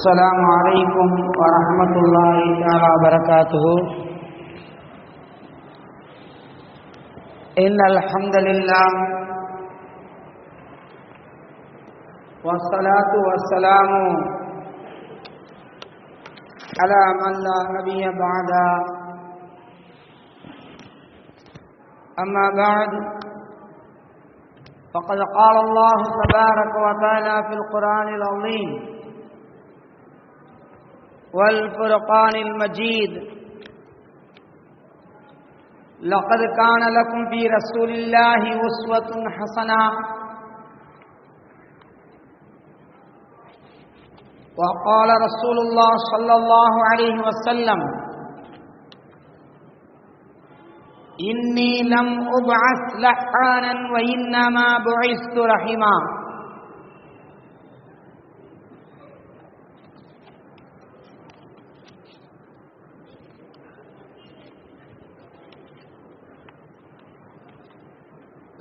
السلام عليكم ورحمة الله تعالى وبركاته. إن الحمد لله والصلاة والسلام على من لا نبي بعد. أما بعد فقد قال الله تبارك وتعالى في القرآن العظيم والفرقان المجيد. لقد كان لكم في رسول الله أسوة حسنة. وقال رسول الله صلى الله عليه وسلم إني لم أبعث لحانا وإنما بعثت رحما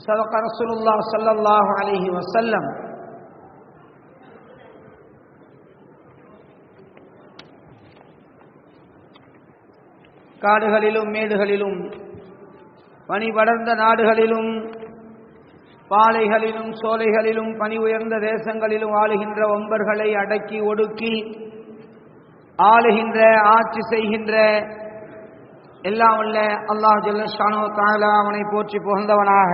صدق رسول الله صلى الله عليه وسلم காடுகளிலும் மேடுகளிலும் பனி படர்ந்த நாடுகளிலும் பாலைகளிலும் சோலைகளிலும் பனி உயர்ந்த தேசங்களிலும் ஆளுகின்ற ஒம்பர்களை அடக்கி ஒடுக்கி ஆளுகின்ற ஆட்சி செய்கின்ற எல்லாம் உள்ள அல்லாஹ் ஜல்லஷானோ தாலா அவனை போற்றி புகழ்ந்தவனாக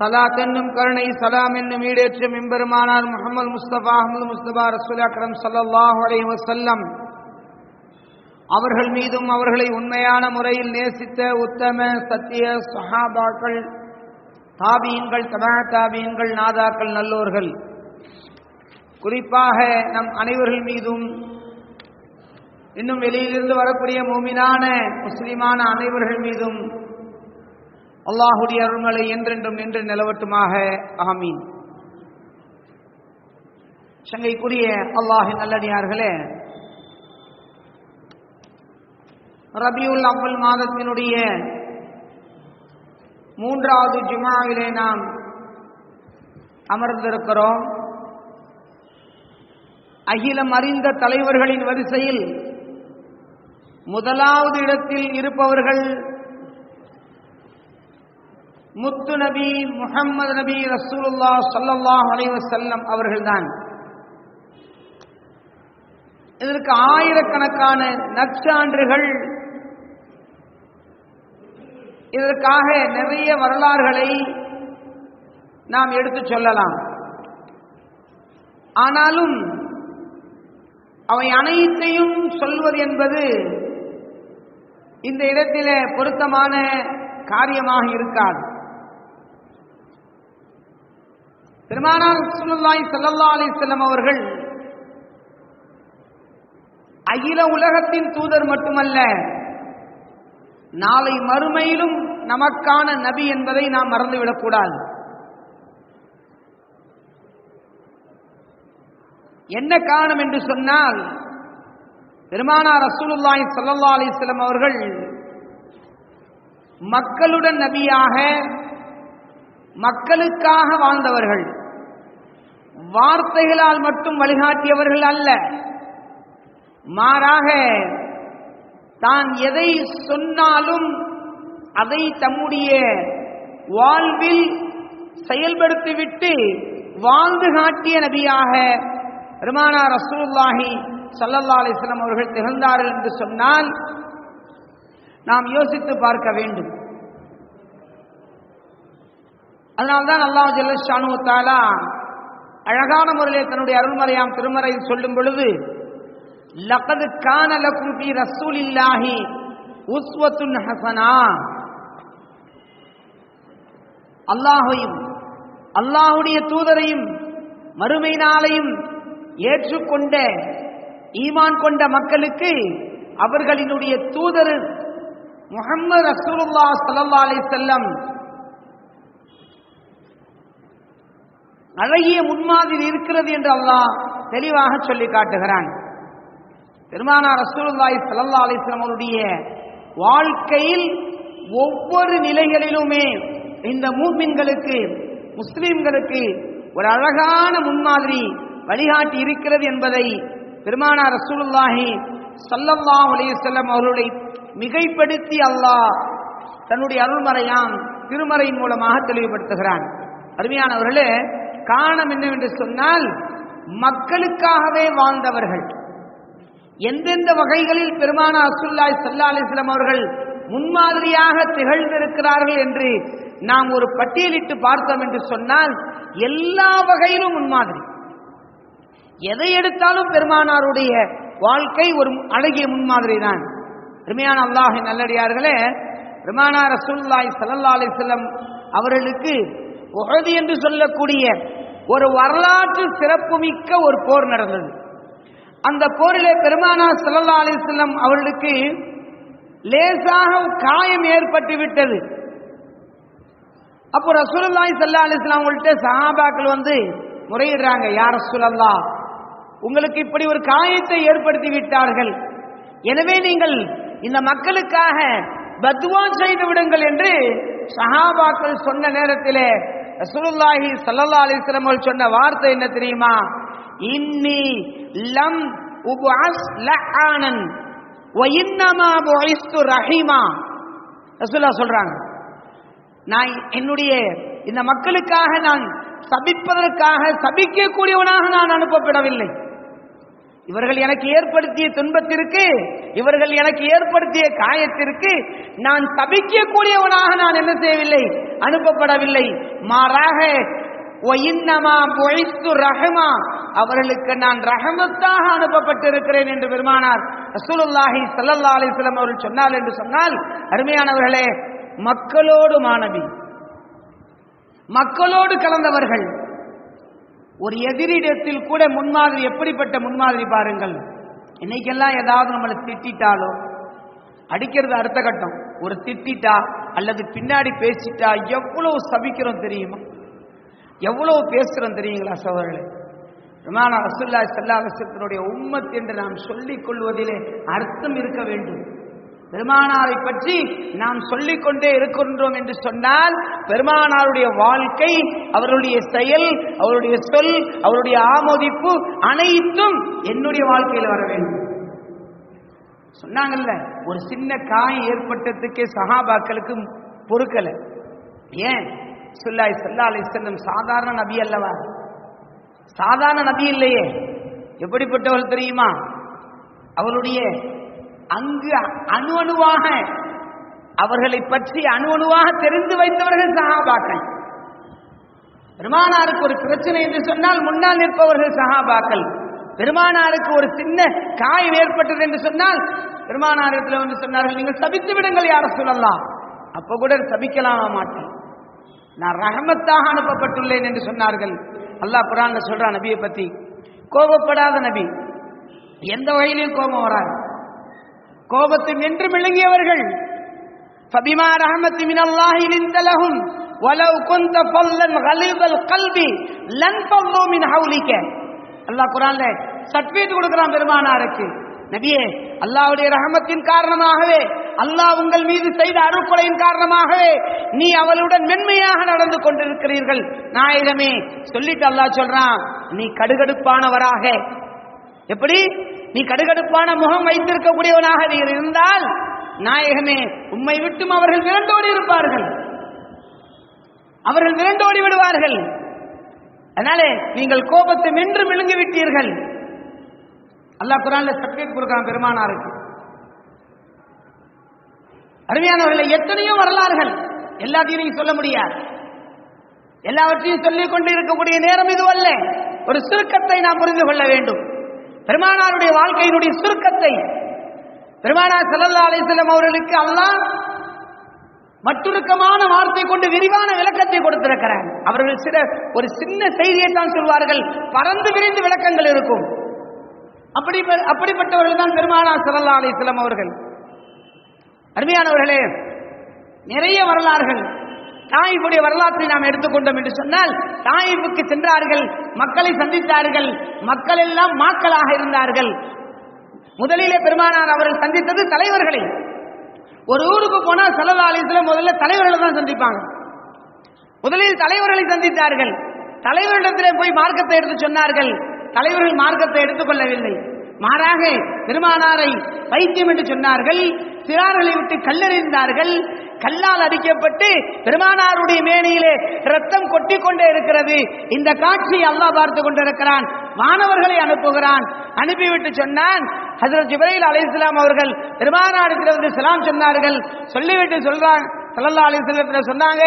சலாத் என்னும் கருணை சலாம் என்னும் ஈடேற்றும் எம்பெருமானார் முகமது முஸ்தபா அஹமது முஸ்தபா ரசூல் அக்ரம் சல்லாஹ் அலை வசல்லம் அவர்கள் மீதும் அவர்களை உண்மையான முறையில் நேசித்த உத்தம சத்திய சஹாபாக்கள் தாபியன்கள் தபா தாபியன்கள் நாதாக்கள் நல்லோர்கள். குறிப்பாக நம் அனைவர்கள் மீதும் இன்னும் வெளியிலிருந்து வரக்கூடிய மூமினான முஸ்லிமான அனைவர்கள் மீதும் அல்லாஹுடைய அருள்மலை என்றென்றும் நின்று நிலவட்டுமாக. ஆமீன். சங்கைக்குரிய அல்லாஹி நல்லடியார்களே ரபியுல் அவ்வல் மாதத்தினுடைய மூன்றாவது ஜுமாவிலே நாம் அமர்ந்திருக்கிறோம். அகிலம் அறிந்த தலைவர்களின் வரிசையில் முதலாவது இடத்தில் இருப்பவர்கள் முத்து நபி முகம்மது நபி ரசூலுல்லா சல்லல்லாஹ் அலைவசல்லம் அவர்கள்தான். இதற்கு ஆயிரக்கணக்கான நற்சான்றுகள் இதற்காக நிறைய வரலாறுகளை நாம் எடுத்து சொல்லலாம். ஆனாலும் அவை அனைத்தையும் சொல்வது என்பது இந்த இடத்தில பொருத்தமான காரியமாக இருக்காது. பெருமானார் சுல்லாய் அலி செல்லம் அவர்கள் அகில உலகத்தின் தூதர் மட்டுமல்ல நாளை மறுமையிலும் நமக்கான நபி என்பதை நாம் மறந்துவிடக்கூடாது என்ன காரணம் என்று சொன்னால் பெருமானார் ரசூலுல்லாய் சல்லா அலிஸ்லம் அவர்கள் மக்களுடன் நபியாக மக்களுக்காக வாழ்ந்தவர்கள். வார்த்தைகளால் மட்டும் வழிகாட்டியவர்கள் அல்ல. மாறாக தான் எதை சொன்னாலும் அதை தம்முடைய வாழ்வில் செயல்படுத்திவிட்டு வாழ்ந்து காட்டிய நபியாக பெருமானா ரசூல்லாஹி சல்லல்லா அலிஸ்லாம் அவர்கள் திகழ்ந்தார்கள் என்று சொன்னால் நாம் யோசித்து பார்க்க வேண்டும். அதனால்தான் அல்லாஹ் ஜல்லஷானு தாலா அழகான முறையிலே தன்னுடைய அருள்மறையாம் திருமறையில் சொல்லும் பொழுது லகது கான லக்கும் ரசூல் இல்லாஹி உஸ்வத்துன் ஹசனா. அல்லாஹையும் அல்லாஹுடைய தூதரையும் மறுமை நாளையும் ஏற்றுக்கொண்ட ஈமான் கொண்ட மக்களுக்கு அவர்களினுடைய தூதர் முகமது ரசூலுல்லா சல்லா அலி செல்லம் அழகிய முன்மாதிரி இருக்கிறது என்று அல்லாஹ் தெளிவாக சொல்லி காட்டுகிறான். பெருமானார் ரசூலுல்லாஹி சல்லா அலிஸ்லாம் அவருடைய வாழ்க்கையில் ஒவ்வொரு நிலைகளிலுமே இந்த மூமின்களுக்கு முஸ்லிம்களுக்கு ஒரு அழகான முன்மாதிரி வழிகாட்டி இருக்கிறது என்பதை பெருமானார் ரசூலுல்லாஹி சல்லல்லா அலிசல்லம் அவர்களை மிகைப்படுத்தி அல்லாஹ் தன்னுடைய அருள்மறையாம் திருமறையின் மூலமாக தெளிவுபடுத்துகிறான். அருமையானவர்களே காரணம் என்னவென்று சொன்னால் மக்களுக்காகவே வாழ்ந்தவர்கள். எந்தெந்த வகைகளில் பெருமான அசுல்லாய் சல்லா அலிஸ்லாம் அவர்கள் முன்மாதிரியாக திகழ்ந்திருக்கிறார்கள் என்று நாம் ஒரு பட்டியலிட்டு பார்த்தோம் என்று சொன்னால் எல்லா வகையிலும் முன்மாதிரி. எதை எடுத்தாலும் பெருமானாருடைய வாழ்க்கை ஒரு அழகிய முன்மாதிரி தான் பெருமையான அல்லாஹி நல்லடியார்களே பெருமானார் ரசூல்லாய் சல்லா அலிஸ்லம் அவர்களுக்கு உஹது என்று சொல்லக்கூடிய ஒரு வரலாற்று சிறப்புமிக்க ஒரு போர் நடந்தது. அந்த போரிலே பெருமானா சல்லா அலிஸ்லம் அவர்களுக்கு லேசாக காயம் ஏற்பட்டு விட்டது. அப்போ ரசூலுல்லாஹி சல்லா அலிஸ்லாம் அவங்கள்ட்ட சஹாபாக்கள் வந்து முறையிடுறாங்க யார் ரசூலல்லா உங்களுக்கு இப்படி ஒரு காயத்தை ஏற்படுத்தி விட்டார்கள். எனவே நீங்கள் இந்த மக்களுக்காக பத்வா செய்து விடுங்கள் என்று சஹாபாக்கள் சொன்ன நேரத்திலே ரசூலுல்லாஹி ஸல்லல்லாஹு அலிஸ்லம் சொன்ன வார்த்தை என்ன தெரியுமா? இன்னி லம் உபாஸ் லஹானன் வ இன்னமா புஇஸ்து ரஹீமா. ரசூலுல்லாஹ் சொல்றாங்க. நான் என்னுடைய இந்த மக்களுக்காக நான் சபிப்பதற்காக சபிக்கக்கூடியவனாக நான் அனுப்பப்படவில்லை. இவர்கள் எனக்கு ஏற்படுத்திய துன்பத்திற்கு இவர்கள் எனக்கு ஏற்படுத்திய காயத்திற்கு நான் தபிக்கக்கூடியவனாக நான் என்ன செய்யவில்லை அனுப்பப்படவில்லை. மாறாக ஒயின்னமா பொய்த்து ரஹமா அவர்களுக்கு நான் ரஹமத்தாக அனுப்பப்பட்டிருக்கிறேன் என்று பெருமானார் ரசூலுல்லாஹி ஸல்லல்லாஹு அலைஹி அவர்கள் சொன்னார் என்று சொன்னால் அருமையானவர்களே மக்களோடு மாணவி மக்களோடு கலந்தவர்கள் ஒரு எதிரிடத்தில் கூட முன்மாதிரி எப்படிப்பட்ட முன்மாதிரி பாருங்கள். இன்னைக்கெல்லாம் ஏதாவது நம்மளை திட்டாலோ அடிக்கிறது அடுத்த கட்டம். ஒரு திட்டா அல்லது பின்னாடி பேசிட்டா எவ்வளவு சபிக்கிறோம் தெரியுமா? எவ்வளவு பேசுறோம் தெரியுங்களா சோதரர்களே விமான ரசுல்லா சல்லா அலசத்தினுடைய உம்மத் என்று நாம் சொல்லிக் கொள்வதிலே அர்த்தம் இருக்க வேண்டும். பெருமானாரை பற்றி நாம் சொல்லிக் கொண்டே இருக்கின்றோம் என்று சொன்னால் பெருமானாருடைய வாழ்க்கை அவருடைய செயல் அவருடைய சொல் அவருடைய ஆமோதிப்பு அனைத்தும் என்னுடைய வாழ்க்கையில் வர வேண்டும். சொன்னாங்கல்ல ஒரு சின்ன காய் ஏற்பட்டதுக்கே சகாபாக்களுக்கு பொறுக்கல. ஏன்? சொல்லாய் சொல்லா அலை செல்லம் சாதாரண நபி அல்லவா? சாதாரண நபி இல்லையே. எப்படிப்பட்டவர்கள் தெரியுமா? அவருடைய அங்கு அணு அணுவாக அவர்களை பற்றி அணு அணுவாக தெரிந்து வைத்தவர்கள் சகாபாக்கள் பெருமானாருக்கு ஒரு பிரச்சனை என்று சொன்னால் முன்னால் நிற்பவர்கள் சகாபாக்கள் பெருமானாருக்கு ஒரு சின்ன காயம் ஏற்பட்டது என்று சொன்னால் பெருமானாரத்தில் வந்து சொன்னார்கள் நீங்கள் சபித்து விடுங்கள் யார சொல்லலாம்? அப்ப கூட சபிக்கலாமா மாட்டேன். நான் ரகமத்தாக அனுப்பப்பட்டுள்ளேன் என்று சொன்னார்கள். அல்லாஹ் குரான் சொல்றான் நபியை பத்தி. கோபப்படாத நபி. எந்த வகையிலையும் கோபம் வராது. கோபத்தை நின்று விளங்கியவர்கள் فبما رحمة من الله لنت لهم ولو كنت فظا غليظ القلب لانفضوا من حولك அல்லாஹ் குரான்ல சர்டிபிகேட் கொடுக்கிறான் பெருமானாருக்கு நபியே அல்லாஹ்வுடைய ரஹமத்தின் காரணமாகவே அல்லாஹ் உங்கள் மீது செய்த அருள்கொலையின் காரணமாகவே நீ அவளுடன் மென்மையாக நடந்து கொண்டிருக்கிறீர்கள் நாயகமே சொல்லிட்டு அல்லாஹ் சொல்றான் நீ கடுகடுப்பானவராக எப்படி? நீ கடுகடுப்பான முகம் வைத்திருக்கக்கூடியவனாக நீ இருந்தால் நாயகமே உம்மை விட்டும் அவர்கள் விரண்டோடி இருப்பார்கள். அவர்கள் விரண்டோடி விடுவார்கள். அதனாலே நீங்கள் கோபத்தை மென்று விழுங்கி விட்டீர்கள் அல்லாஹ் குரான்ல சர்டிபிகேட் கொடுக்கிறான் பெருமானாருக்கு. அருமையானவர்களை எத்தனையோ வரலாறுகள் எல்லாத்தையும் நீங்க சொல்ல முடியாது. எல்லாவற்றையும் சொல்லிக் கொண்டு இருக்கக்கூடிய நேரம் இதுவல்ல. ஒரு சுருக்கத்தை நாம் புரிந்து கொள்ள வேண்டும். பெருமானாருடைய வாழ்க்கையினுடைய சுருக்கத்தை பெருமானார் செல்லல்லா அலிஸ்லம் அவர்களுக்கு அல்லாஹ் மட்டுருக்கமான வார்த்தை கொண்டு விரிவான விளக்கத்தை கொடுத்திருக்கிறார். அவர்கள் சில ஒரு சின்ன செய்தியை தான் சொல்வார்கள். பறந்து விரிந்து விளக்கங்கள் இருக்கும். அப்படி அப்படிப்பட்டவர்கள் தான் பெருமானார் செல்லல்லா அலிஸ்லம் அவர்கள். அருமையானவர்களே நிறைய வரலாறுகள் தாயிஃபுடைய வரலாற்றை நாம் எடுத்துக்கொண்டோம் என்று சொன்னால் தாயிஃபுக்கு சென்றார்கள் மக்களை சந்தித்தார்கள் மக்கள் எல்லாம் மாக்களாக இருந்தார்கள். முதலிலே பெருமானார் அவர்கள் சந்தித்தது தலைவர்களை. ஒரு ஊருக்கு போனால் செலவு ஆலயத்தில் முதல்ல தலைவர்களை தான் சந்திப்பாங்க. முதலில் தலைவர்களை சந்தித்தார்கள். தலைவரிடத்திலே போய் மார்க்கத்தை எடுத்து சொன்னார்கள். தலைவர்கள் மார்க்கத்தை எடுத்துக்கொள்ளவில்லை மாறாக பெருமானாரை பைத்தியம் என்று சொன்னார்கள் சிறார்களை விட்டு கல்லெறிந்தார்கள். கல்லால் அடிக்கப்பட்டு பெருமானாருடைய மேனியிலே ரத்தம் கொட்டி கொண்டே இருக்கிறது. இந்த காட்சியை அல்லாஹ் பார்த்து கொண்டிருக்கிறான் மாணவர்களை அனுப்புகிறான். அனுப்பிவிட்டு சொன்னான் ஹசரத் ஜிபரையில் அலி இஸ்லாம் அவர்கள் பெருமானாருக்கு வந்து சலாம் சொன்னார்கள். சொல்லிவிட்டு சொல்றான் சல்லல்லா அலி இஸ்லாம் சொன்னாங்க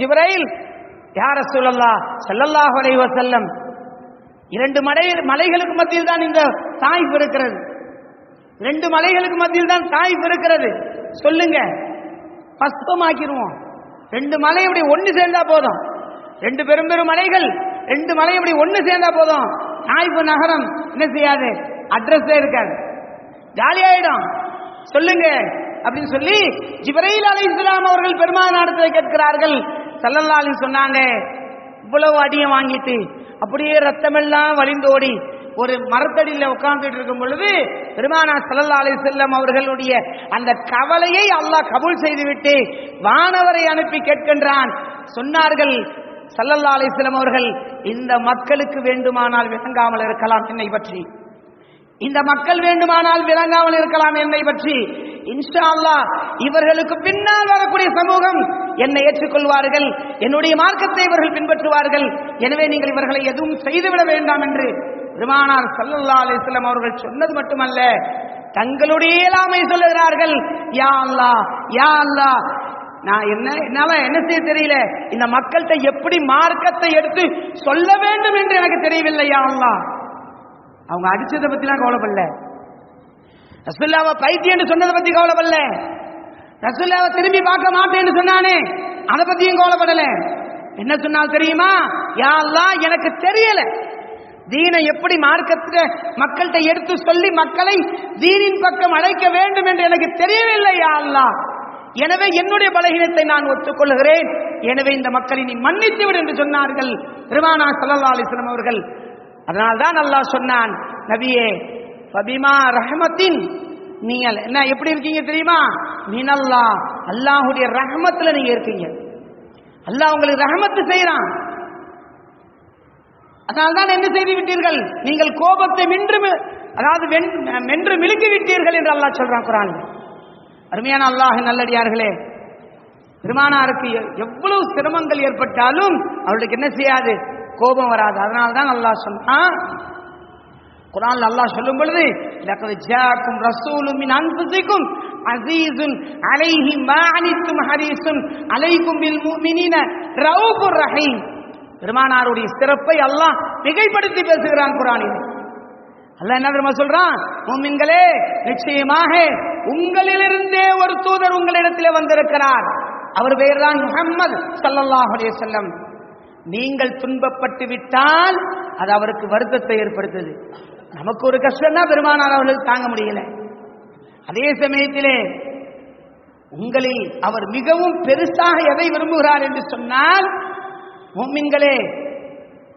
ஜிப்ரையில் யார் ரசூலல்லாஹ் சல்லல்லாஹ் அலைவசல்லம் இரண்டு மலை மலைகளுக்கு மத்தியில் தான் இந்த தாய் பிறக்கிறது. ரெண்டு மலைகளுக்கு மத்தியில் தான் தாய் பிறக்கிறது. சொல்லுங்க. பஸ்பமாக்கிடுவோம் ரெண்டு மலை இப்படி ஒன்று சேர்ந்தா போதும். ரெண்டு பெரும் பெரும் மலைகள் ரெண்டு மலை அப்படி ஒன்று சேர்ந்தா போதும். தாய்ப்பு நகரம். என்ன செய்யாது? அட்ரஸே இருக்காது. ஜாலியாயிடும். சொல்லுங்க. அப்படின்னு சொல்லி ஜிப்ரைல் அலை இஸ்லாம் அவர்கள் பெருமாள் நடத்தை கேட்கிறார்கள். சல்லல்லாலின் சொன்னாங்க. இவ்வளவு அடியை வாங்கிட்டு அப்படியே ரத்தமெல்லாம் வழிந்தோடி ஒரு மரத்தடியில உட்கார்ந்துட்டு இருக்கும் பொழுது பெருமானா சல்லா அலி செல்லம் அவர்களுடைய அந்த கவலையை அல்லாஹ் கபூல் செய்துவிட்டு வானவரை அனுப்பி கேட்கின்றான். சொன்னார்கள் சல்லல்லா அலிஸ்லம் அவர்கள் இந்த மக்களுக்கு வேண்டுமானால் விளங்காமல் இருக்கலாம் என்னை பற்றி. இந்த மக்கள் வேண்டுமானால் விளங்காமல் இருக்கலாம் என்னை பற்றி. இன்ஷா அல்லாஹ் இவர்களுக்கு பின்னால் வரக்கூடிய சமூகம் என்னை ஏற்றுக்கொள்வார்கள். என்னுடைய மார்க்கத்தை இவர்கள் பின்பற்றுவார்கள். எனவே நீங்கள் இவர்களை எதுவும் செய்துவிட வேண்டாம் என்று பெருமானார் சல்லல்லா அலிஸ்லாம் அவர்கள் சொன்னது மட்டுமல்ல தங்களுடைய இயலாமை சொல்லுகிறார்கள் யா அல்லா யா அல்லா நான் என்ன என்னால என்ன செய்ய தெரியல? இந்த மக்கள்கிட்ட எப்படி மார்க்கத்தை எடுத்து சொல்ல வேண்டும் என்று எனக்கு தெரியவில்லை யா அல்லா அவங்க அடிச்சதை பத்திலாம் கவலைப்படல. ரசுல்லாவை பைத்தியன்னு சொன்னதை பத்தி கவலைப்படல. ரசுல்லாவை திரும்பி பார்க்க மாட்டேன்னு சொன்னானே அதை பத்தியும் கவலைப்படல. என்ன சொன்னால் தெரியுமா? யா எனக்கு தெரியல. தீனை எப்படி மார்க்கத்தில் மக்கள்கிட்ட எடுத்து சொல்லி மக்களை தீனின் பக்கம் அழைக்க வேண்டும் என்று எனக்கு தெரியவில்லை அல்லா. அல்லாஹ் எனவே என்னுடைய பலகீனத்தை நான் ஒத்துக்கொள்கிறேன் எனவே இந்த மக்களை நீ மன்னித்து விடு என்று சொன்னார்கள். பெருமானா சல்லா அலிஸ்லாம் அவர்கள். அதனால்தான் அல்லாஹ் சொன்னான் நபியே பபிமா ரஹமத்தின் நீங்கள் என்ன எப்படி இருக்கீங்க தெரியுமா? மினல்லா அல்லாஹுடைய ரஹமத்துல நீங்க இருக்கீங்க. அல்லாஹ் உங்களுக்கு ரஹமத்து செய்யறான் அதனால்தான் என்ன செய்து விட்டீர்கள் நீங்கள் கோபத்தை மென்று அதாவது வென்- மென்று மிழுங்கி விட்டீர்கள் என்று அல்லாஹ் சொல்றான் குரான் அருமையான அல்லாஹ் நல்லடியார்களே பெருமானாருக்கு எவ்வளவு சிரமங்கள் ஏற்பட்டாலும் அவர்களுக்கு என்ன செய்யாது? கோபம் வராது. அதனால்தான் அல்லாஹ் சொன்னான் குரான் அல்லாஹ் சொல்லும் பொழுது ஜாக்கும் ரசூலும் மின் அன்ஃபுசிக்கும் அலைஹி மா அனித்தும் ஹரீஸுன் அலைக்கும் பில் முஃமினீன ரவுஃபுர் ரஹீம். பெருமானாருடைய சிறப்பை அல்லாஹ் மிகைப்படுத்தி பேசுகிறான் குரானில். அல்லாஹ் என்ன தெரியுமா சொல்றான்? மூமின்களே நிச்சயமாக உங்களிலிருந்தே ஒரு தூதர் உங்களிடத்தில் வந்திருக்கிறார். அவர் பெயர்தான் முகம்மது ஸல்லல்லாஹு அலைஹி வஸல்லம். நீங்கள் துன்பப்பட்டு விட்டால் அது அவருக்கு வருத்தத்தை ஏற்படுத்துது. நமக்கு ஒரு கஷ்டம்னா பெருமானார் அவர்களுக்கு தாங்க முடியல. அதே சமயத்திலே உங்களில் அவர் மிகவும் பெருசாக எதை விரும்புகிறார் என்று சொன்னால் மும்மின்களே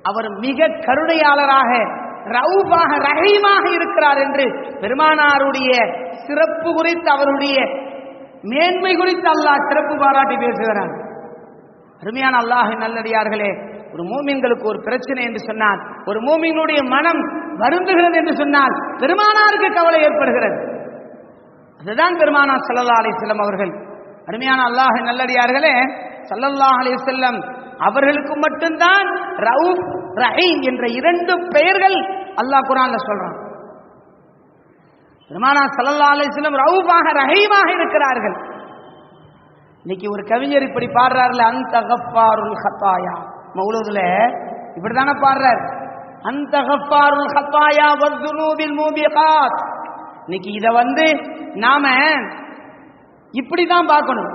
அவர் மிக கருணையாளராக ரவுபாக ரஹீமாக இருக்கிறார் என்று பெருமானாருடைய சிறப்பு குறித்து அவருடைய மேன்மை குறித்து அல்லாஹ் சிறப்பு பாராட்டி பேசுகிறார் அருமையான அல்லாஹ் நல்லடியார்களே ஒரு மூமின்களுக்கு ஒரு பிரச்சனை என்று சொன்னால் ஒரு மூமினுடைய மனம் வருந்துகிறது என்று சொன்னால் பெருமானாருக்கு கவலை ஏற்படுகிறது. அதுதான் பெருமானார் ஸல்லல்லாஹு அலி செல்லம் அவர்கள். அருமையான அல்லாஹ் நல்லடியார்களே ஸல்லல்லாஹு அலி செல்லம் அவர்களுக்கு மட்டும்தான் ரவுப் ரஹீம் என்ற இரண்டு பெயர்கள் அல்லாஹ் குரான்ல சொல்றான். பெருமானா சல்லா அலிஸ்லம் வஸல்லம் ரவுபாக ரஹீமாக இருக்கிறார்கள். இன்னைக்கு ஒரு கவிஞர் இப்படி பாடுறாருல அந்த கஃபாருல் ஹத்தாயா மௌலூதுல இப்படிதானே பாடுறார். அந்த கஃபாருல் ஹத்தாயா வஸ்துனூபில் மூபிகாத். இன்னைக்கு இத வந்து நாம இப்படிதான் பார்க்கணும்.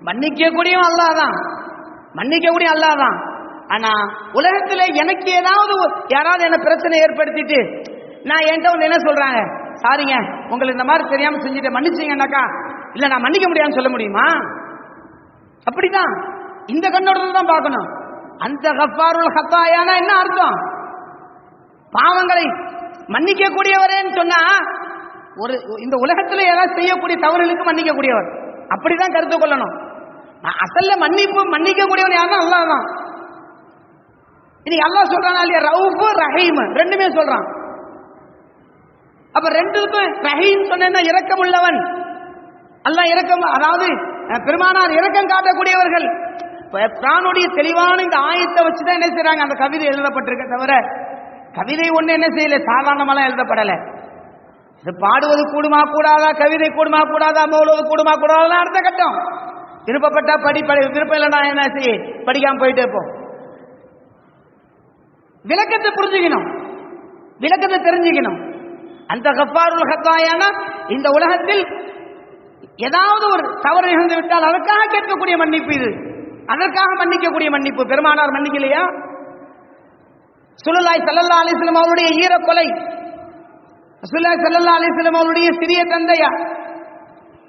மன்னிக்க கூடியும் அல்லாதான் மன்னிக்கக்கூடிய அல்லாதான் தான் ஆனா உலகத்துல எனக்கு ஏதாவது யாராவது என்ன பிரச்சனை ஏற்படுத்திட்டு நான் என்கிட்ட வந்து என்ன சொல்றாங்க? சாரிங்க உங்களுக்கு இந்த மாதிரி தெரியாம செஞ்சுட்டு மன்னிச்சீங்கன்னாக்கா இல்ல நான் மன்னிக்க முடியாதுன்னு சொல்ல முடியுமா? அப்படிதான் இந்த கண்ணோட்டத்தில் தான் பார்க்கணும். அந்த கஃபாருல் ஹத்தாயானா என்ன அர்த்தம்? பாவங்களை மன்னிக்க கூடியவரேன்னு சொன்னா ஒரு இந்த உலகத்துல ஏதாவது செய்யக்கூடிய தவறுகளுக்கு மன்னிக்க கூடியவர் அப்படிதான் கருத்து கொள்ளணும். அசல்ல மன்னிப்பு மன்னிக்க கூடியவன் யாருன்னா அல்லா தான் இன்னைக்கு அல்லா சொல்றானா இல்லையா? ரவுஃபு ரஹீம். ரெண்டுமே சொல்றான். அப்ப ரெண்டுக்கும் ரஹீம் சொன்னா இரக்கம் உள்ளவன். அல்லா இரக்கம் அதாவது பெருமானார் இரக்கம் காட்டக்கூடியவர்கள். இப்ப தெளிவான இந்த ஆயத்தை வச்சுதான் என்ன செய்யறாங்க அந்த கவிதை எழுதப்பட்டிருக்க தவிர கவிதை ஒண்ணு என்ன செய்யல? சாதாரணமெல்லாம் எழுதப்படல. இது பாடுவது கூடுமா கூடாதா? கவிதை கூடுமா கூடாதா? மௌலுவது கூடுமா கூடாதா அடுத்த கட்டம். விருப்பப்பட்டா படி படி. விருப்பம் இல்லைன்னா என்ன செய்ய? படிக்காம போயிட்டே போ. விளக்கத்தை புரிஞ்சுக்கணும். விளக்கத்தை தெரிஞ்சுக்கணும். அந்த கப்பாருல் ஹத்தாயான இந்த உலகத்தில் ஏதாவது ஒரு தவறு நிகழ்ந்து விட்டால் அதற்காக கேட்கக்கூடிய மன்னிப்பு இது. அதற்காக மன்னிக்கக்கூடிய மன்னிப்பு. பெருமானார் மன்னிக்கலையா? சுழலாய் சல்லல்லா அலிஸ்லம் அவருடைய ஈரக்கொலை. சுல்லாய் சல்லல்லா அலிஸ்லம் அவருடைய சிறிய தந்தையா?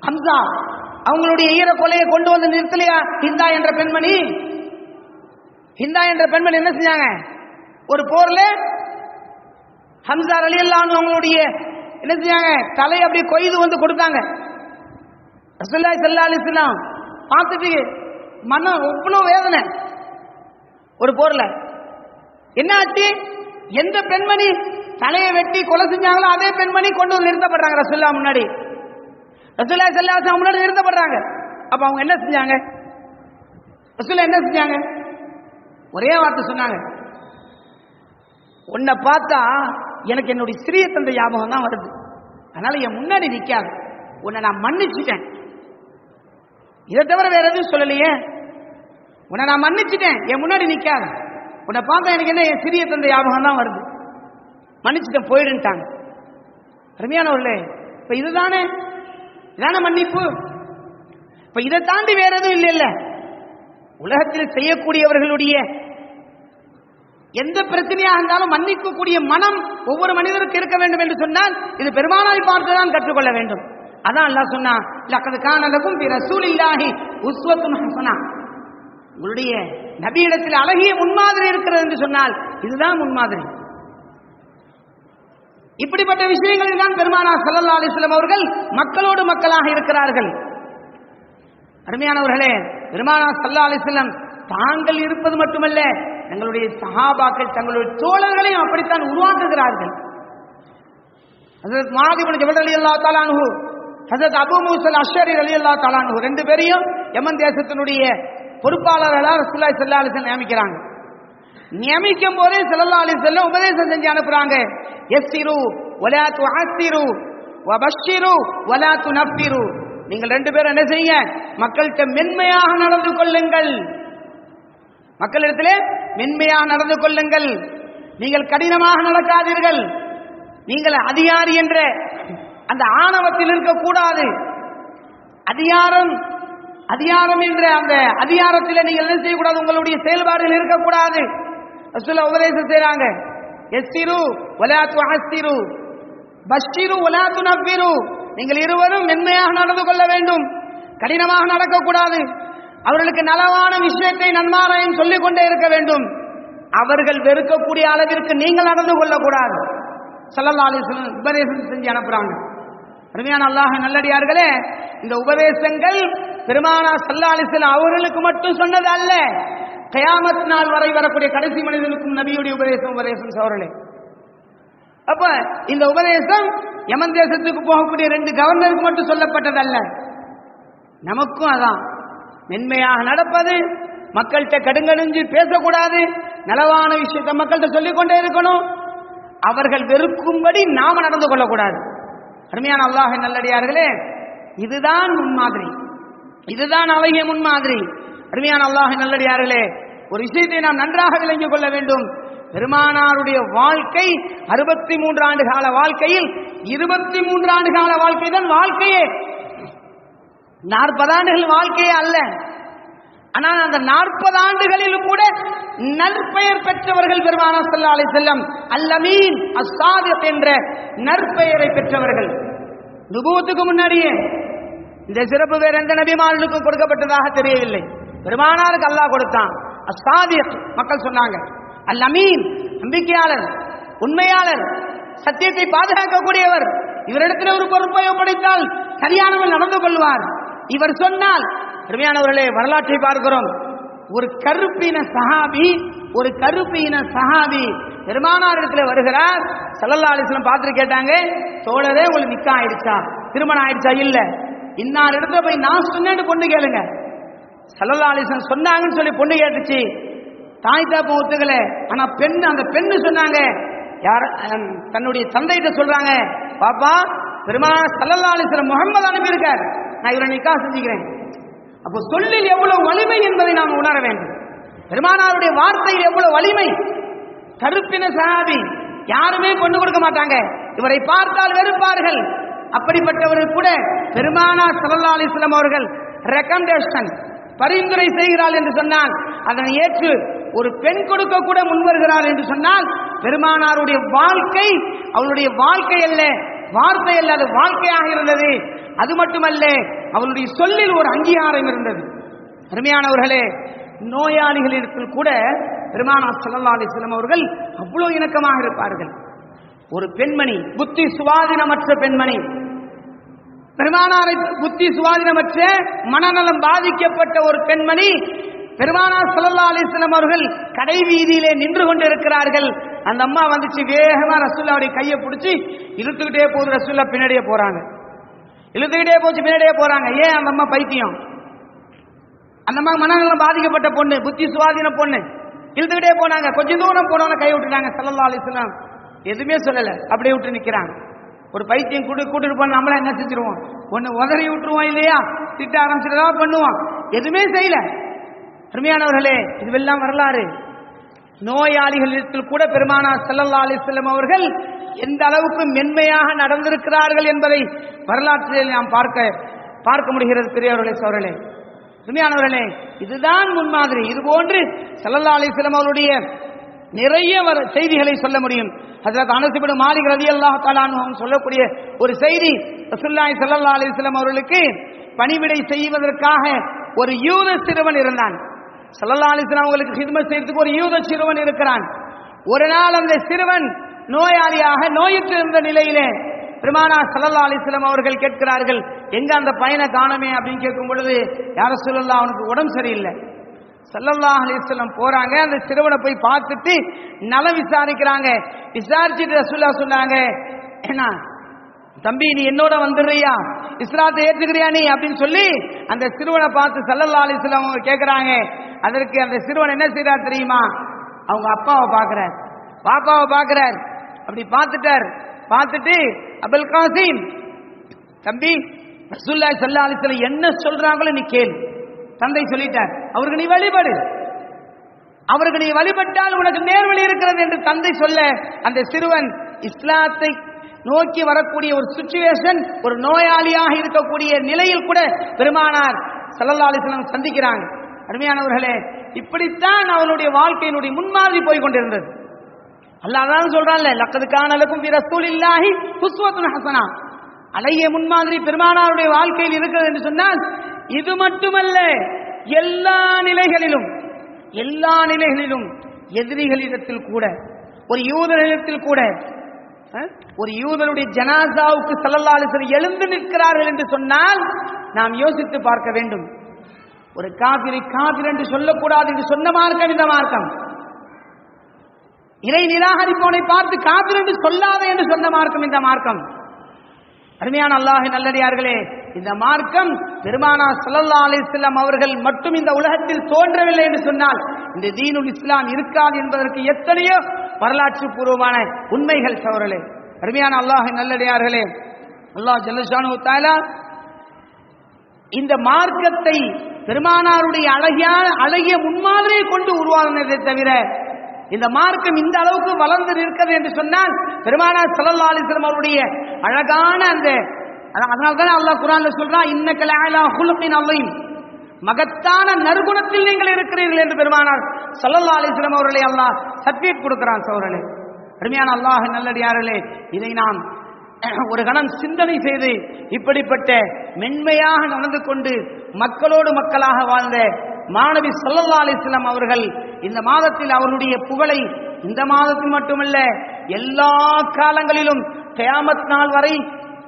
ஹம்சா. அவங்களுடைய ஈர கொலையை கொண்டு வந்து நிறுத்தலையா? ஹிந்தா என்ற பெண்மணி? ஹிந்தா என்ற பெண்மணி என்ன செஞ்சாங்க? ஒரு போர்ல அலி அல்லான்னு அவங்களுடைய என்ன செஞ்சாங்க? தலையை அப்படியே கொய்து வந்து கொடுத்தாங்க. ரசூலுல்லாஹி செல்லா அலைஹி பார்த்துட்டு மனம் அவ்வளோ வேதனை. ஒரு போர்ல. என்ன ஆச்சு? எந்த பெண்மணி தலையை வெட்டி கொலை செஞ்சாங்களோ அதே பெண்மணி கொண்டு வந்து நிறுத்தப்படுறாங்க ரசுல்லா முன்னாடி. ரசூல்லா செல்லாசம் அவங்களோட முன்னாடி நிறுத்தப்படுறாங்க. அப்ப அவங்க என்ன செஞ்சாங்க? ரசூல்லா என்ன செஞ்சாங்க? ஒரே வார்த்தை சொன்னாங்க. உன்னை பார்த்தா எனக்கு என்னுடைய சிறிய தந்தை ஞாபகம் தான் வருது. அதனால என் முன்னாடி நிற்காது உன்னை நான் மன்னிச்சிட்டேன். இதை தவிர வேற எதுவும் சொல்லலையே. உன்னை நான் மன்னிச்சுட்டேன். என் முன்னாடி நிற்காது உன்னை பார்த்தா எனக்கு என்ன? என் சிறிய தந்தை ஞாபகம் தான் வருது. மன்னிச்சுட்டேன் போயிடுன்ட்டாங்க. அருமையானவர்களே இப்போ இதுதானே? இதானே மன்னிப்பு? இப்ப இதை தாண்டி வேற எதுவும் இல்லை இல்ல உலகத்தில் செய்யக்கூடியவர்களுடைய எந்த பிரச்சனையாக இருந்தாலும் மன்னிக்கக்கூடிய மனம் ஒவ்வொரு மனிதருக்கு இருக்க வேண்டும் என்று சொன்னால் இது பெருமானாய் பார்த்துதான் கற்றுக்கொள்ள வேண்டும். அதான் அல்லாஹ் சொன்னா லக்கது கானலகும் பி ரசூலில்லாஹி உஸ்வத்துன் ஹஸனா உங்களுடைய நபியிடத்தில் அழகிய முன்மாதிரி இருக்கிறது என்று சொன்னால் இதுதான் முன்மாதிரி. இப்படிப்பட்ட விஷயங்களில் தான் பெருமானா ஸல்லல்லாஹு அலிஸ்லம் அவர்கள் மக்களோடு மக்களாக இருக்கிறார்கள். அருமையானவர்களே பெருமானா சல்லா அலிஸ்லம் தாங்கள் இருப்பது மட்டுமல்ல தங்களுடைய சஹாபாக்கள் தங்களுடைய தோழர்களையும் அப்படித்தான் உருவாக்குகிறார்கள். ஹஜரத் மாதிபுன் ஜபல் அலி அல்லா தாலானு ஹஜரத் அபு மூசல் அஷரி அலி அல்லா தாலானு ரெண்டு பேரையும் யமன் தேசத்தினுடைய பொறுப்பாளர்களாக ரசூலுல்லாஹி ஸல்லல்லாஹு நியமிக்கிறாங்க. நியமிக்கும் போதே செல்லல்லா அலி செல்ல உபதேசம் செஞ்சு அனுப்புறாங்க. யஸ்ஸிரு வலா துஅஸ்ஸிரு வபஷ்ஷிரு வலா நப்பிரு நீங்கள் ரெண்டு பேரும் என்ன செய்யுங்க? மக்கள்கிட்ட மென்மையாக நடந்து கொள்ளுங்கள். மக்களிடத்திலே மென்மையாக நடந்து கொள்ளுங்கள். நீங்கள் கடினமாக நடக்காதீர்கள். நீங்கள் அதிகாரி என்ற அந்த ஆணவத்தில் இருக்கக்கூடாது. அதிகாரம் அதிகாரம் என்ற அந்த அதிகாரத்தில் நீங்கள் என்ன செய்யக்கூடாது? உங்களுடைய செயல்பாடுகள் இருக்கக்கூடாது. ரசூலா உபதேசம் செய்றாங்க. எஸ்திரு வலாத்து அஸ்திரு பஷ்டிரு வலாத்து நப்பிரு நீங்கள் இருவரும் மென்மையாக நடந்து கொள்ள வேண்டும். கடினமாக நடக்கக்கூடாது. அவர்களுக்கு நலவான விஷயத்தை நன்மாராயம் சொல்லிக் கொண்டே இருக்க வேண்டும். அவர்கள் வெறுக்கக்கூடிய அளவிற்கு நீங்கள் நடந்து கொள்ளக்கூடாது. சல்லல்லா அலிஸ்லம் உபதேசம் செஞ்சு அனுப்புறாங்க. அருமையான அல்லாஹ் நல்லடியார்களே இந்த உபதேசங்கள் பெருமானா சல்லா அலிஸ்லாம் அவர்களுக்கு மட்டும் சொன்னது அல்ல. கயாமத் நாள் வரை வரக்கூடிய கடைசி மனிதனுக்கும் நபியுடைய உபதேசம் உபதேசம் சோழலே அப்ப இந்த உபதேசம் யமன் தேசத்துக்கு போகக்கூடிய ரெண்டு கவர்னருக்கு மட்டும் சொல்லப்பட்டதல்ல நமக்கும் அதான். மென்மையாக நடப்பது மக்கள்கிட்ட கடுங்கடிஞ்சு பேசக்கூடாது நலவான விஷயத்தை மக்கள்கிட்ட சொல்லிக் கொண்டே இருக்கணும். அவர்கள் வெறுக்கும்படி நாம நடந்து கொள்ளக்கூடாது. அருமையான அல்லாஹ் நல்லடியார்களே இதுதான் முன்மாதிரி. இதுதான் அழகிய முன்மாதிரி. அருமையான அல்லாஹ் நல்லடியார்களே ஒரு விஷயத்தை நாம் நன்றாக விளங்கிக் கொள்ள வேண்டும். பெருமானாருடைய வாழ்க்கை அறுபத்தி மூன்று ஆண்டு கால வாழ்க்கையில் இருபத்தி மூன்று ஆண்டு கால வாழ்க்கை தான் வாழ்க்கையே. நாற்பது ஆண்டுகள் வாழ்க்கையே அல்ல. ஆனால் அந்த நாற்பது ஆண்டுகளிலும் கூட நற்பெயர் பெற்றவர்கள் பெருமானா ஸல்லல்லாஹு அலைஹி செல்லம் அல்லமீன் அசாதத் என்ற நற்பெயரை பெற்றவர்கள். நுபுவத்துக்கு முன்னாடியே இந்த சிறப்பு வேற எந்த நபிமாரனுக்கும் கொடுக்கப்பட்டதாக தெரியவில்லை. பெருமானாருக்கு அல்லாஹ் கொடுத்தான். அஸ்ஸாதிக் மக்கள் சொன்னாங்க. அல் அமீன் நம்பிக்கையாளர் உண்மையாளர் சத்தியத்தை பாதுகாக்கக்கூடியவர். இவரிடத்தில் ஒரு பொறுப்பை ஒப்படைத்தால் சரியானவர் நடந்து கொள்வார். இவர் சொன்னால் அருமையானவர்களே வரலாற்றை பார்க்கிறோம். ஒரு கருப்பின சஹாபி ஒரு கருப்பின சஹாபி பெருமானார் இடத்துல வருகிறார் சல்லல்லா அலிஸ்லாம் பார்த்துட்டு கேட்டாங்க தோழரே உங்களுக்கு நிக்கா ஆயிடுச்சா? திருமணம் ஆயிடுச்சா? இல்லை. இன்னார் இடத்துல போய் நான் சொன்னேன்னு பொண்ணு கேளுங்க. சல்லல்லா சொன்னாங்கன்னு சொல்லி பொண்ணு கேட்டுச்சு. தாய் தாப்பம் ஒத்துக்கல. ஆனா பெண் அந்த பெண்ணு சொன்னாங்க. யார் தன்னுடைய தந்தைகிட்ட சொல்றாங்க பாப்பா பெருமாள் சல்லல்லா முகமது அனுப்பியிருக்கார் நான் இவரை நிக்கா செஞ்சுக்கிறேன். அப்போ சொல்லில் எவ்வளவு வலிமை என்பதை நாம் உணர வேண்டும். பெருமானாருடைய வார்த்தையில் எவ்வளவு வலிமை. கருப்பின சஹாபி யாருமே கொண்டு கொடுக்க மாட்டாங்க. இவரை பார்த்தால் வெறுப்பார்கள். அப்படிப்பட்டவர்கள் கூட பெருமானார் சல்லா அலிஸ்லாம் அவர்கள் ரெக்கமெண்டேஷன் பரிந்துரை செய்கிறாள் என்று சொன்னால் அதனை ஏற்று ஒரு பெண் கொடுக்க கூட முன்வருகிறாள் என்று சொன்னால் பெருமானாருடைய வாழ்க்கை அவளுடைய வாழ்க்கை அல்ல வார்த்தை அல்ல அது வாழ்க்கையாக இருந்தது. அது மட்டுமல்ல அவளுடைய சொல்லில் ஒரு அங்கீகாரம் இருந்தது. அருமையானவர்களே நோயாளிகளிடத்தில் கூட பெருமானார் சல்லா அலிஸ்லாம் அவர்கள் அவ்வளவு இணக்கமாக இருப்பார்கள். ஒரு பெண்மணி புத்தி சுவாதீனமற்ற பெண்மணி பெருமானாரை புத்தி சுவாதினமற்ற மனநலம் பாதிக்கப்பட்ட ஒரு பெண்மணி பெருமானார் ஸல்லல்லாஹு அலைஹி அவர்கள் கடை வீதியிலே நின்று கொண்டிருக்கிறார்கள். அந்த அம்மா வந்துச்சு வேகமா ரசூல்லாவுடைய கையை பிடிச்சி இழுத்துக்கிட்டே போகுது ரசூல்லா பின்னாடியே போறாங்க. இழுத்துக்கிட்டே போச்சு பின்னாடியே போறாங்க. ஏன் அந்த அம்மா பைத்தியம்? அந்த அம்மா மனநலம் பாதிக்கப்பட்ட பொண்ணு புத்தி சுவாதீன பொண்ணு. இழுத்துக்கிட்டே போனாங்க. கொஞ்சம் தூரம் போனவன கை விட்டுட்டாங்க ஸல்லல்லாஹு அலிஸ்லாம் எதுவுமே சொல்லல. அப்படியே விட்டு நிக்கிறாங்க. ஒரு பைத்தியம் கூட்டு கூட்டிட்டு போன நம்மள என்ன செஞ்சிருவோம்? ஒண்ணு உதறி விட்டுருவோம் இல்லையா? திட்ட ஆரம்பிச்சிருந்தா பண்ணுவோம். எதுவுமே செய்யல. அருமையானவர்களே இதுவெல்லாம் வரலாறு. நோயாளிகளிடத்தில் கூட பெருமானார் செல்லல்லா அலைஹி அவர்கள் எந்த அளவுக்கு மென்மையாக நடந்திருக்கிறார்கள் என்பதை வரலாற்றில் நாம் பார்க்க பார்க்க முடிகிறது பெரியவர்களே சோழர்களே. உண்மையானவர்களே இதுதான் முன்மாதிரி. இது போன்று செல்லல்லா அலிஸ்லாம் அவருடைய நிறைய வர செய்திகளை சொல்ல முடியும். அதில் அனசிபின் மாலிக் ரதி அல்லாஹாலும் சொல்லக்கூடிய ஒரு செய்தி ரசுல்லாய் சல்லா அலிஸ்லாம் அவர்களுக்கு பணிவிடை செய்வதற்காக ஒரு யூத சிறுவன் இருந்தான். சல்லல்லா அலிஸ்லாம் அவங்களுக்கு ஹிதமத் செய்யறதுக்கு ஒரு யூத சிறுவன் இருக்கிறான். ஒரு நாள் அந்த சிறுவன் நோயாளியாக நோயுற்று இருந்த நிலையிலே பெருமானா சல்லல்லா அலிஸ்லாம் அவர்கள் கேட்கிறார்கள் எங்க அந்த பையனை காணமே? அப்படின்னு கேட்கும் பொழுது யார சொல்லலாம் அவனுக்கு உடம்பு சரியில்லை. சல்லல்லா அலிஸ்லம் போறாங்க. அந்த சிறுவனை போய் பார்த்துட்டு நலம் விசாரிக்கிறாங்க. விசாரிச்சுட்டு ரசூல்லா சொன்னாங்க என்ன தம்பி நீ என்னோட வந்துடுறியா? இஸ்லாத்தை ஏற்றுக்கிறியா நீ? அப்படின்னு சொல்லி அந்த சிறுவனை பார்த்து சல்லல்லா அலிஸ்லாம் அவங்க கேட்கிறாங்க அதற்கு அந்த சிறுவன் என்ன செய்றார் தெரியுமா? அவங்க அப்பாவை பார்க்கிறார். பாப்பாவை பார்க்கிறார். அப்படி பார்த்துட்டார். பார்த்துட்டு அபுல் காசிம் தம்பி ரசூல்லா சல்லா அலிஸ்லாம் என்ன சொல்றாங்களோ நீ கேள். தந்தை சொல்லிட்டார் அவருக்கு நீ வழிபடு. அவருக்கு நீ வழிபட்டால் உனக்கு நேர்வழி இருக்கிறது என்று தந்தை சொல்ல அந்த சிறுவன் இஸ்லாத்தை நோக்கி வரக்கூடிய ஒரு சுச்சுவேஷன் ஒரு நோயாளியாக இருக்கக்கூடிய நிலையில் கூட பெருமானார் சல்லல்லா சந்திக்கிறாங்க. அருமையானவர்களே இப்படித்தான் அவனுடைய வாழ்க்கையினுடைய முன்மாதிரி போய் கொண்டிருந்தது. அல்லாதான் சொல்றான்ல லக்கதுக்கான காணலுக்கும் ரசூல் இல்லாஹி குஸ்வத்துன் ஹசனா. அழகிய முன்மாதிரி பெருமானாருடைய வாழ்க்கையில் இருக்கிறது என்று சொன்னால் இது மட்டுமல்ல எல்லா நிலைகளிலும் எல்லா நிலைகளிலும் எதிரிகளிடத்தில் கூட ஒரு யூதர்களிடத்தில் கூட ஒரு யூதனுடைய ஜனாசாவுக்கு சல்லல்லாஹு எழுந்து நிற்கிறார்கள் என்று சொன்னால் நாம் யோசித்து பார்க்க வேண்டும். ஒரு காபிரை காபிர் என்று சொல்லக்கூடாது என்று சொன்ன மார்க்கம் இந்த மார்க்கம். இறை நிராகரிப்பவனை பார்த்து காபிர் என்று சொல்லாத என்று சொன்ன மார்க்கம் இந்த மார்க்கம். அருமையான அல்லாஹ் நல்லடியார்களே இந்த மார்க்கம் பெருமானா சல்லல்லா அலைஹி அவர்கள் மட்டும் இந்த உலகத்தில் தோன்றவில்லை என்று சொன்னால் இந்த தீனுல் இஸ்லாம் இருக்காது என்பதற்கு எத்தனையோ வரலாற்று பூர்வமான உண்மைகள் சவர்களே அருமையான அல்லாஹ் நல்லடியார்களே அல்லாஹ் ஜல்லஷானு தாலா இந்த மார்க்கத்தை பெருமானாருடைய அழகியான அழகிய முன்மாதிரியை கொண்டு உருவாகினதை தவிர இந்த மார்க்கம் இந்த அளவுக்கு வளர்ந்து நிற்கிறது என்று சொன்னால் பெருமானார் ஸல்லல்லாஹு அலிஸ்லம் அவருடைய அழகான அந்த அதனால தான் அல்லாஹ் குரான்ல சொல்றான் இன்னக லஅலா ஹுலுகின் அல்லையும் மகத்தான நறுகுணத்தில் நீங்கள் இருக்கிறீர்கள் என்று பெருமானார் சல்லல்லா அலிஸ்லம் அவர்களை அல்லாஹ் சர்டிஃபிகேட் கொடுக்கிறான் சோழர்களே அருமையான அல்லாஹ் நல்லடியார்களே இதை நாம் ஒரு கணம் சிந்தனை செய்து இப்படிப்பட்ட மென்மையாக நடந்து கொண்டு மக்களோடு மக்களாக வாழ்ந்த மாணவி ஸல்லல்லாஹு அலிஸ்லாம் அவர்கள் இந்த மாதத்தில் அவருடைய புகழை இந்த மாதத்தில் மட்டுமல்ல எல்லா காலங்களிலும் கயாமத் நாள் வரை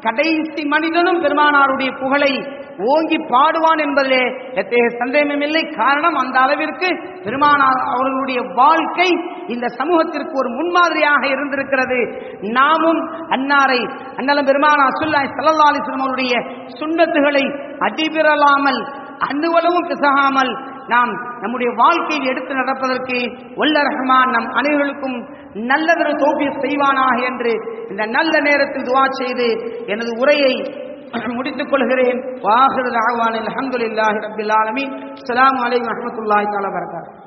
கடைசி மனிதனும் பெருமானாருடைய புகழை ஓங்கி பாடுவான் என்பதிலே எத்தகைய சந்தேகமும் இல்லை. காரணம் அந்த அளவிற்கு பெருமானார் அவர்களுடைய வாழ்க்கை இந்த சமூகத்திற்கு ஒரு முன்மாதிரியாக இருந்திருக்கிறது. நாமும் அன்னாரை அண்ணலம் பெருமானார் சுல்லாய் சல்லா அலிஸ்லாம் அவருடைய சுண்ணத்துகளை அடிபிரலாமல் அந்துவளவும் பிசகாமல் நாம் நம்முடைய வாழ்க்கையில் எடுத்து நடப்பதற்கு ஒல்ல ரஹ்மான் நம் அனைவர்களுக்கும் நல்லதொரு தோல்வி செய்வானாக என்று இந்த நல்ல நேரத்தில் துவா செய்து எனது உரையை முடித்துக் கொள்கிறேன். வாஹிர் ராவானில் அஹமதுல்லாஹி ரபில் ஆலமீன். அஸ்லாம் அலைக்கும் வரமத்துல்லாஹி தாலா வரகாத்து